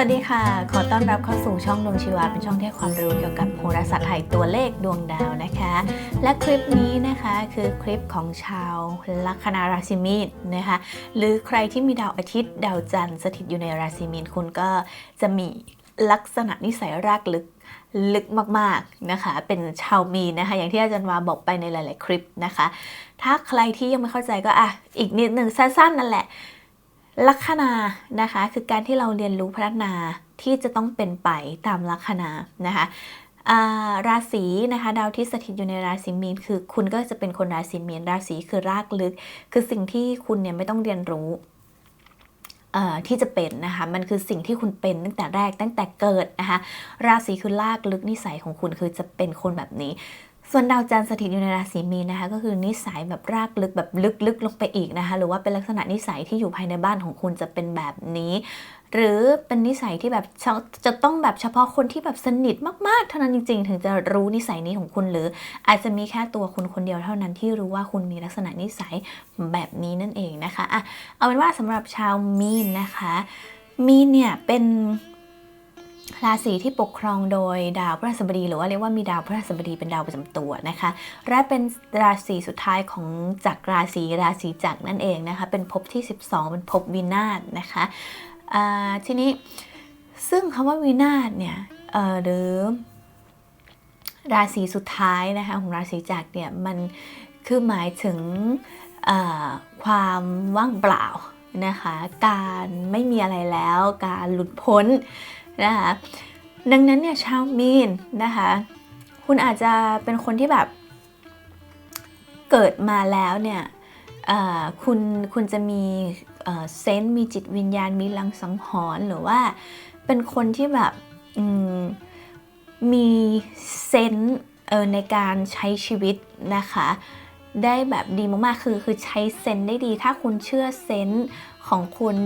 วัสดีค่ะ ขอต้อนรับเข้าสู่ช่องดวงชีวา เป็นช่องที่ความรู้เกี่ยวกับโหราศาสตร์ไทยตัวเลขดวงดาวนะคะ และคลิปนี้นะคะคือคลิปของชาวลัคนาราศีมีนนะคะ หรือใครที่มีดาวอาทิตย์ดาวจันทร์สถิตอยู่ในราศีมีนคุณก็จะมีลักษณะนิสัยรากลึกลึกมากๆนะคะ เป็นชาวมีนนะคะ อย่างที่อาจารย์วาบอกไปในหลาย ๆ คลิปนะคะ ถ้าใครที่ยังไม่เข้าใจก็อะอีกนิดหนึ่งสั้นๆนั่นแหละ ลัคนานะคะคือการที่เราเรียนรู้พัฒนาที่จะต้องเป็นไปตามลัคนานะคะอ่าราศีนะคะดาวที่สถิตอยู่ในราศีมีนคือคุณก็จะเป็นคนราศีมีนราศีคือรากลึก คือสิ่งที่คุณเนี่ยไม่ต้องเรียนรู้อ่อที่จะเป็นนะคะมันคือสิ่งที่คุณเป็นตั้งแต่แรกตั้งแต่เกิดนะคะราศีคือรากลึกนิสัยของคุณคือจะเป็นคนแบบนี้ ส่วนดาวจันทร์สถิตอยู่ในราศีมีนนะคะ ก็คือนิสัยแบบรากลึกแบบลึกๆลงไปอีกนะคะ หรือว่าเป็นลักษณะนิสัยที่อยู่ภายในบ้านของคุณจะเป็นแบบนี้ หรือเป็นนิสัยที่แบบจะต้องแบบเฉพาะคนที่แบบสนิทมากๆ เท่านั้นจริง ๆ ถึงจะรู้นิสัยนี้ของคุณ หรืออาจจะมีแค่ตัวคุณคนเดียวเท่านั้นที่รู้ว่าคุณมีลักษณะนิสัยแบบนี้นั่นเองนะคะอะเอาเป็นว่าสำหรับชาวมีนนะคะ มีนเนี่ยเป็น ราศีที่ปกครองโดยดาวพฤหัสบดี หรือว่าเรียกว่ามีดาวพฤหัสบดีเป็นดาวประจำตัวนะคะ และเป็นราศีสุดท้ายของจักรราศีราศีจักรนั่นเองนะคะ เป็นภพที่ 12 เป็นภพวินาศนะคะทีนี้ซึ่งคำว่าวินาศเนี่ยหรือราศีสุดท้ายนะคะของราศีจักรเนี่ยมันคือหมายถึงความว่างเปล่านะคะ การไม่มีอะไรแล้ว การหลุดพ้น นะคะดังนั้นเนี่ยชาวมีนนะคะคุณอาจจะเป็นคนที่แบบเกิดมาแล้วเนี่ยคุณคุณจะมีเซนส์มีจิตวิญญาณมีลังสังหรณ์หรือว่าเป็นคนที่แบบมมีเซนส์ในการใช้ชีวิตนะคะ ได้แบบดีมากๆคือคือใช้เซนส์ได้ดี ถ้าคุณเชื่อเซนส์ของคุณ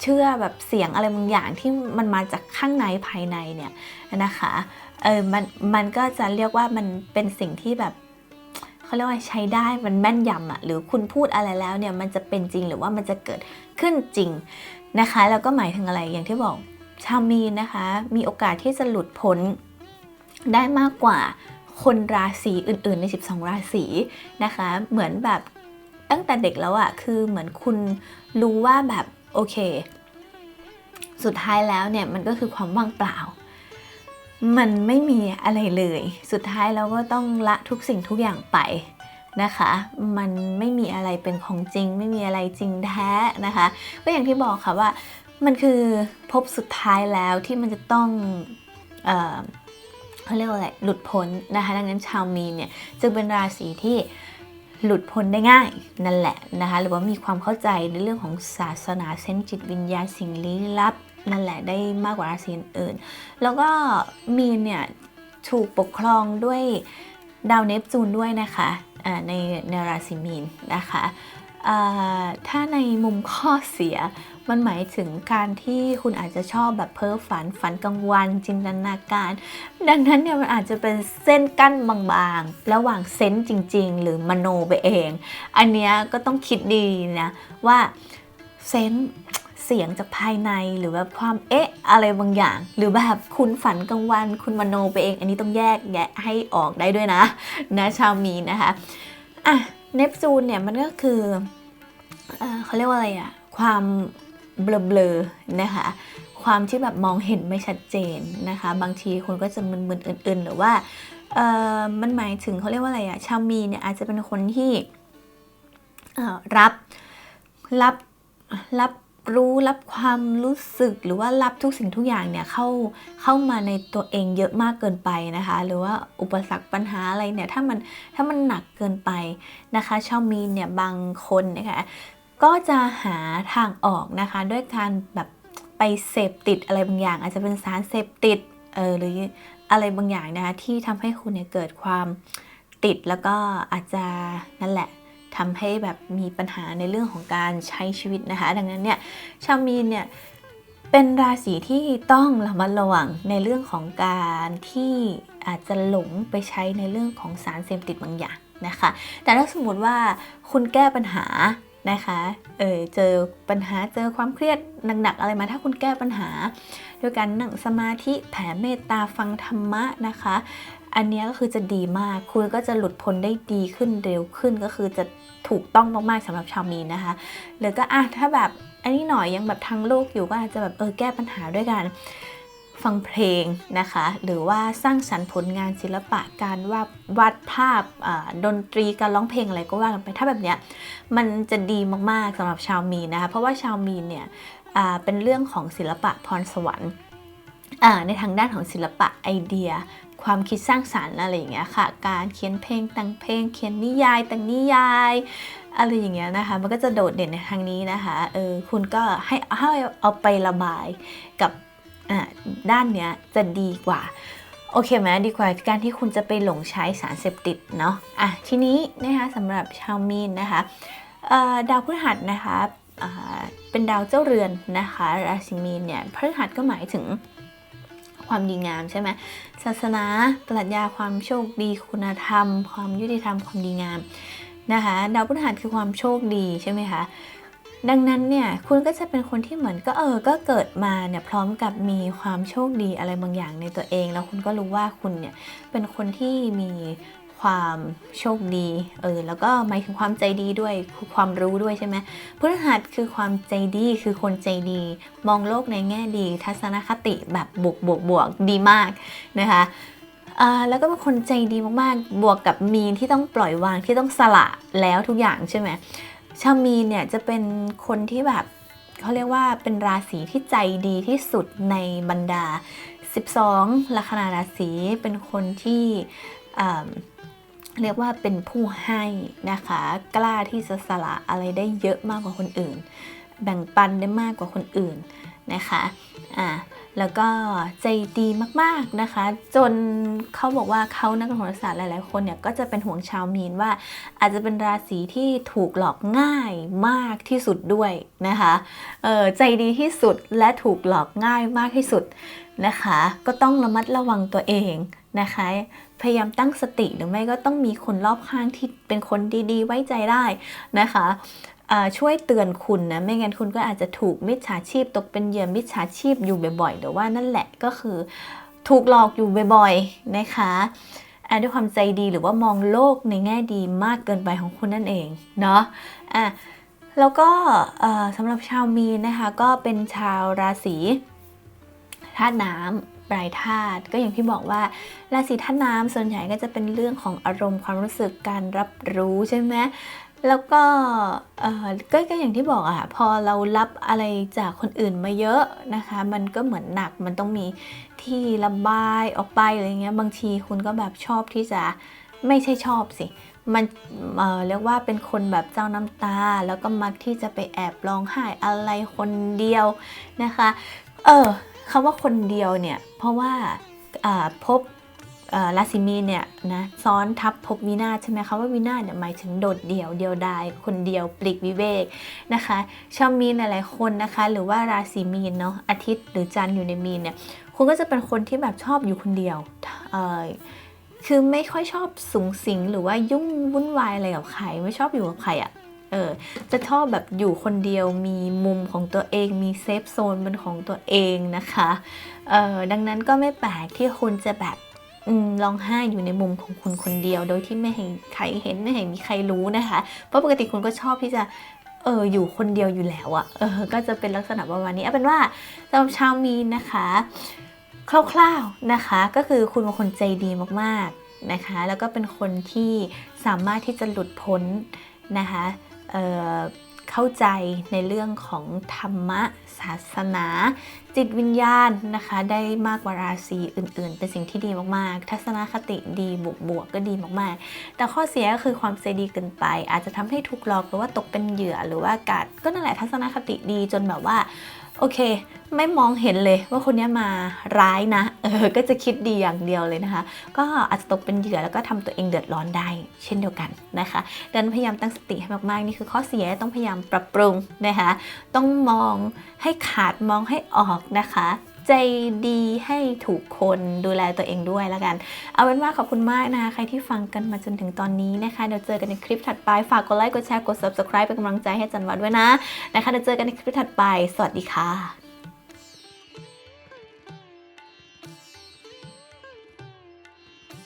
เชื่อแบบเสียงอะไรบางอย่างที่มันมาจากข้างในภายในเนี่ยนะคะเออมันมันก็จะเรียกว่ามันเป็นสิ่งที่แบบเขาเรียกว่าใช้ได้มันแม่นยำอะหรือคุณพูดอะไรแล้วเนี่ยมันจะเป็นจริงหรือว่ามันจะเกิดขึ้นจริงนะคะแล้วก็หมายถึงอะไรอย่างที่บอกชาวมีนนะคะ มีโอกาสที่จะหลุดพ้นได้มากกว่าคนราศีอื่น ๆ ใน 12 ราศีนะคะ เหมือนแบบตั้งแต่เด็กแล้วอะคือเหมือนคุณรู้ว่าแบบ โอเค สุดท้ายแล้วเนี่ยมันก็คือความว่างเปล่า มันไม่มีอะไรเลย สุดท้ายเราก็ต้องละทุกสิ่งทุกอย่างไปนะคะ มันไม่มีอะไรเป็นของจริง ไม่มีอะไรจริงแท้นะคะ ก็อย่างที่บอกค่ะว่ามันคือพบสุดท้ายแล้วที่มันจะต้องเออเขาเรียกว่าอะไรหลุดพ้นนะคะ ดังนั้นชาวมีนเนี่ยจึงเป็นราศีที่ หลุดพ้นได้ง่ายนั่นแหละนะคะหรือว่ามีความเข้าใจในเรื่องของศาสนาเซนจิตวิญญาณสิ่งลี้ลับ นั่นแหละได้มากกว่าราศีอื่น แล้วก็มีนเนี่ยถูกปกครองด้วยดาวเนปจูนด้วยนะคะในในราศีมีนนะคะ ถ้าในมุมข้อเสียมันหมายถึงการที่คุณอาจจะชอบแบบเพ้อฝันฝันกลางวัน จินตนาการ ดังนั้นเนี่ยมันอาจจะเป็นเส้นกั้นบางๆ ระหว่างเซนส์จริง ๆ หรือมโนไปเอง อันเนี้ยก็ต้องคิดดีนะว่าเซนส์เสียงจากภายในหรือแบบความเอ๊ะอะไรบางอย่าง หรือแบบคุณฝันกลางวัน คุณมโนไปเอง อันนี้ต้องแยกแยะให้ออกได้ด้วยนะ นะชาวมีนนะคะอะเนปจูนเนี่ยมันก็คือ เขาเรียกว่าอะไรอะความเบลอๆนะคะ ความที่แบบมองเห็นไม่ชัดเจนนะคะ บางทีคนก็จะมึนๆอื่นๆ หรือว่าเออมันหมายถึงเขาเรียกว่าอะไรอะชาวมีเนี่ยอาจจะเป็นคนที่รับรับรับรู้รับความรู้สึกหรือว่ารับทุกสิ่งทุกอย่างเนี่ยเข้าเข้ามาในตัวเองเยอะมากเกินไปนะคะ หรือว่าอุปสรรคปัญหาอะไรเนี่ยถ้ามันถ้ามันหนักเกินไปนะคะชาวมีนเนี่ยบางคนนะคะ ก็จะหาทางออกนะคะ ด้วยการแบบไปเสพติดอะไรบางอย่าง อาจจะเป็นสารเสพติดเออหรืออะไรบางอย่างนะคะที่ทำให้คุณเนี่ยเกิดความติดแล้วก็อาจจะนั่นแหละทำให้แบบมีปัญหาในเรื่องของการใช้ชีวิตนะคะ ดังนั้นเนี่ยชาวมีนเนี่ยเป็นราศีที่ต้องระมัดระวังในเรื่องของการที่อาจจะหลงไปใช้ในเรื่องของสารเสพติดบางอย่างนะคะ แต่ถ้าสมมติว่าคุณแก้ปัญหา นะคะ เออเจอปัญหาเจอความเครียดหนักๆอะไรมา ถ้าคุณแก้ปัญหาด้วยการนั่งสมาธิแผ่เมตตาฟังธรรมะนะคะ อันนี้ก็คือจะดีมาก คุณก็จะหลุดพ้นได้ดีขึ้นเร็วขึ้นก็คือจะถูกต้องมากๆสำหรับชาวมีนนะคะ หรือก็อะถ้าแบบอันนี้หน่อยยังแบบทางโลกอยู่ก็อาจจะแบบเออแก้ปัญหาด้วยกัน ฟังเพลงนะคะ หรือว่าสร้างสรรค์ผลงานศิลปะการวาดวาดภาพดนตรีการร้องเพลงอะไรก็ว่ากันไปถ้าแบบเนี้ยมันจะดีมากๆสำหรับชาวมีนนะคะ เพราะว่าชาวมีนเนี่ยเป็นเรื่องของศิลปะพรสวรรค์ในทางด้านของศิลปะไอเดีย ความคิดสร้างสารรค์อะไรอย่างเงี้ยค่ะ การเขียนเพลงแต่งเพลง เขียนนิยายแต่งนิยายอะไรอย่างเงี้ยนะคะ มันก็จะโดดเด่นในทางนี้นะคะเออคุณก็ให้ให้เอาไประบายกับ ด้านเนี้ยจะดีกว่า โอเคไหมดีกว่าการที่คุณจะไปหลงใช้สารเสพติดเนาะอะทีนี้นะคะสำหรับชาวมีนนะคะดาวพฤหัสนะคะเป็นดาวเจ้าเรือนนะคะราศีมีนเนี่ยพฤหัสก็หมายถึงความดีงามใช่ไหมศาสนาปรัชญาความโชคดีคุณธรรม ความยุติธรรมความดีงามนะคะดาวพฤหัสคือความโชคดีใช่ไหมคะ ดังนั้นเนี่ยคุณก็จะเป็นคนที่เหมือนก็เออก็เกิดมาเนี่ยพร้อมกับมีความโชคดีอะไรบางอย่างในตัวเอง แล้วคุณก็รู้ว่าคุณเนี่ยเป็นคนที่มีความโชคดีเออแล้วก็หมายถึงความใจดีด้วยความรู้ด้วยใช่ไหมพฤหัสคือความใจดีคือคนใจดี มองโลกในแง่ดี ทัศนคติแบบบวกบวกบวกดีมากนะคะอ่าแล้วก็เป็นคนใจดีมากๆ บวกกับมีนที่ต้องปล่อยวางที่ต้องสละแล้วทุกอย่างใช่ไหม ชาวมีนเนี่ยจะเป็นคนที่แบบเขาเรียกว่าเป็นราศีที่ใจดีที่สุดในบรรดา 12 ลัคนาราศีเป็นคนที่เรียกว่าเป็นผู้ให้นะคะ กล้าที่จะสละอะไรได้เยอะมากกว่าคนอื่น แบ่งปันได้มากกว่าคนอื่นนะคะอ่า แล้วก็ใจดีมากๆนะคะ จนเขาบอกว่าเขานักโหราศาสตร์หลาย ๆ คนเนี่ยก็จะเป็นห่วงชาวมีนว่า อาจจะเป็นราศีที่ถูกหลอกง่ายมากที่สุดด้วยนะคะเออใจดีที่สุดและถูกหลอกง่ายมากที่สุดนะคะ ก็ต้องระมัดระวังตัวเองนะคะ พยายามตั้งสติหรือไม่ก็ต้องมีคนรอบข้างที่เป็นคนดี ๆ ไว้ใจได้นะคะ ช่วยเตือนคุณนะ ไม่งั้นคุณก็อาจจะถูกมิจฉาชีพตกเป็นเหยื่อมิจฉาชีพอยู่บ่อยๆหรือว่านั่นแหละก็คือถูกหลอกอยู่บ่อยๆนะคะด้วยความใจดีหรือว่ามองโลกในแง่ดีมากเกินไปของคุณนั่นเองเนาะอะแล้วก็สำหรับชาวมีนนะคะ ก็เป็นชาวราศีธาตุน้ำปลายธาตุก็อย่างที่บอกว่าราศีธาตุน้ำส่วนใหญ่ก็จะเป็นเรื่องของอารมณ์ความรู้สึกการรับรู้ใช่ไหม แล้วก็เออก็ก็อย่างที่บอกอะค่ะพอเรารับอะไรจากคนอื่นมาเยอะนะคะ มันก็เหมือนหนักมันต้องมีที่ระบายออกไปอะไรเงี้ยบางทีคุณก็แบบชอบที่จะไม่ใช่ชอบสิมันเเรียกว่าเป็นคนแบบเจ้าน้ำตา แล้วก็มักที่จะไปแอบร้องไห้อะไรคนเดียวนะคะ เออคำว่าคนเดียวเนี่ย เพราะว่าพบ เอ่อราศีมีเนี่ยนะซ้อนทับภพวินาศใช่ไหมคะว่าวินาศเนี่ยหมายถึงโดดเดี่ยวเดียวดายคนเดียวปลีกวิเวกนะคะชาวมีนหลายๆคนนะคะ หรือว่าราศีมีนเนาะอาทิตย์หรือจันทร์อยู่ในมีนเนี่ยคุณก็จะเป็นคนที่แบบชอบอยู่คนเดียวคือไม่ค่อยชอบสุงสิงหรือว่ายุ่งวุ่นวายอะไรกับใครไม่ชอบอยู่กับใครอะ่ะเออจะชอบแบบอยู่คนเดียวมีมุมของตัวเองมีเซฟโซนเป็นของตัวเองนะคะเออดังนั้นก็ไม่แปลกที่คุณจะแบบ ร้องไห้อยู่ในมุมของคุณคนเดียว โดยที่ไม่ให้ใครเห็นไม่ให้มีใครรู้นะคะ เพราะปกติคุณก็ชอบที่จะเอออยู่คนเดียวอยู่แล้วอะเออก็จะเป็นลักษณะประมาณนี้เอาเป็นว่าสำหรับชาวมีนนะคะคร่าวๆนะคะ ก็คือคุณเป็นคนใจดีมากๆนะคะ แล้วก็เป็นคนที่สามารถที่จะหลุดพ้นนะคะเอ่อ เข้าใจในเรื่องของธรรมะศาสนา จิตวิญญาณนะคะ ได้มากกว่าราศีอื่น ๆ เป็นสิ่งที่ดีมากๆ ทัศนคติดีบวกบวกๆก็ดีมากๆ แต่ข้อเสียก็คือความใจดีเกินไป อาจจะทำให้ถูกหลอกหรือว่าตกเป็นเหยื่อหรือว่ากาดก็นั่นแหละทัศนคติดีจนแบบว่า โอเค ไม่มองเห็นเลยว่าคนนี้มาร้ายนะ เออ ก็จะคิดดีอย่างเดียวเลยนะคะ ก็อาจจะตกเป็นเหยื่อแล้วก็ทำตัวเองเดือดร้อนได้ เช่นเดียวกันนะคะดังนั้นพยายามตั้งสติให้มากๆ นี่คือข้อเสียต้องพยายามปรับปรุงนะคะ ต้องมองให้ขาดมองให้ออกนะคะ ใจดีให้ถูกคนดูแลตัวเองด้วยแล้วกัน เอาเป็นว่าขอบคุณมากนะคะใครที่ฟังกันมาจนถึงตอนนี้นะคะเดี๋ยวเจอกันในคลิปถัดไปฝากกดไลค์กดแชร์กด subscribe เป็นกำลังใจให้จันวัดด้วยนะนะคะเดี๋ยวเจอกันในคลิปถัดไป สวัสดีค่ะ